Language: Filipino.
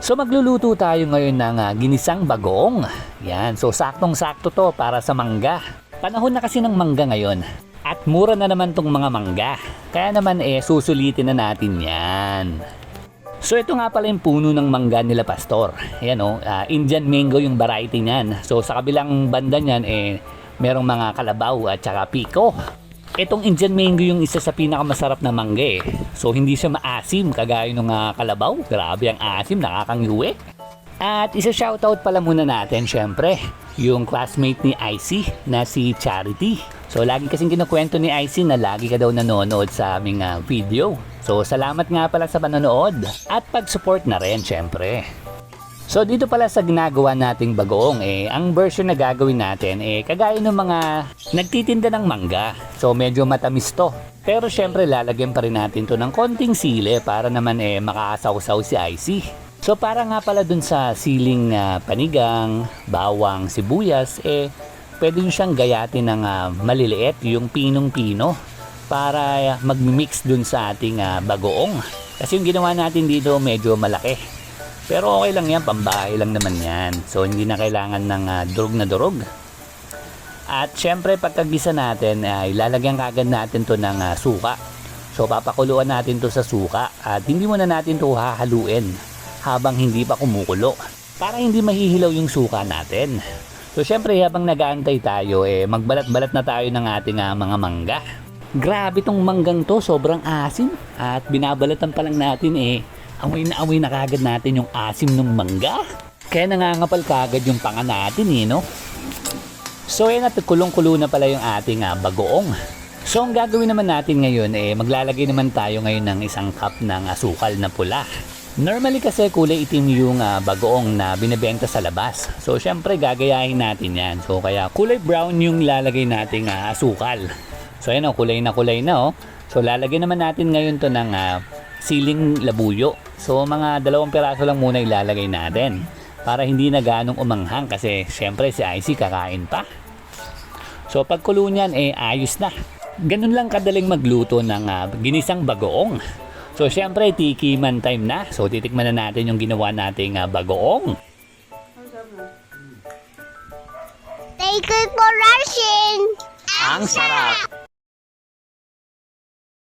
So magluluto tayo ngayon ng ah, ginisang bagong. Yan, so saktong-sakto to para sa mangga. Panahon na kasi ng mangga ngayon. At mura na naman tong mga mangga. Kaya naman eh susulitin na natin yan. So ito nga pala yung puno ng mangga nila Pastor. Ayan o, ah, Indian mango yung variety niyan. So sa kabilang banda niyan eh merong mga kalabaw at saka piko. Itong Indian mango yung isa sa pinakamasarap na mangga eh. So hindi siya maasim kagaya ng ah, kalabaw. Grabe ang asim, nakakangiwi. At isa shoutout pala muna natin syempre yung classmate ni Icy na si Charity. So lagi kasing kinukwento ni Icy na lagi ka daw nanonood sa aming ah, video. So salamat nga pala sa panonood at pag-support na rin syempre. So dito pala sa ginagawa nating bagoong eh, ang version na gagawin natin eh kagaya ng mga nagtitinda ng mangga. So medyo matamis to. Pero syempre lalagyan pa rin natin to ng konting sili para naman eh makakasawsaw si Icy. So para nga pala dun sa siling na panigang, bawang, sibuyas eh pwede nyo siyang gayatin ng ah, maliliit yung pinong-pino para mag-mix dun sa ating ah, bagoong. Kasi yung ginawa natin dito medyo malaki. Pero okay lang yan, pambahay lang naman yan. So hindi na kailangan ng ah, durog na durog. At syempre pagkagisa natin, ay ilalagyan kagad natin to ng ah, suka. So papakuluan natin to sa suka at hindi muna natin to hahaluin habang hindi pa kumukulo para hindi mahihilaw yung suka natin. So syempre habang nagaantay tayo eh magbalat-balat na tayo ng ating ah, mga mangga. Grabe tong manggang to, sobrang asim at binabalatan pa lang natin eh amoy na amoy na kagad natin yung asim ng mangga. Kaya nangangapal kagad yung panga natin eh no. So yan at kulong-kulo na pala yung ating ah, bagoong. So ang gagawin naman natin ngayon eh maglalagay naman tayo ngayon ng isang cup ng asukal na pula. Normally kasi kulay itim yung ah, bagoong na binebenta sa labas. So syempre gagayahin natin yan. So kaya kulay brown yung lalagay nating ah, asukal. So ayan o, kulay na kulay na oh. So lalagyan naman natin ngayon to ng ah, siling labuyo. So mga dalawang piraso lang muna ilalagay natin. Para hindi na ganong umanghang kasi syempre si Icy kakain pa. So pagkulo niyan eh ayos na. Ganun lang kadaling magluto ng ah, ginisang bagoong. So syempre tiki man time na. So titikman na natin yung ginawa nating ah, bagoong. Thank you for rushing. Ang sarap!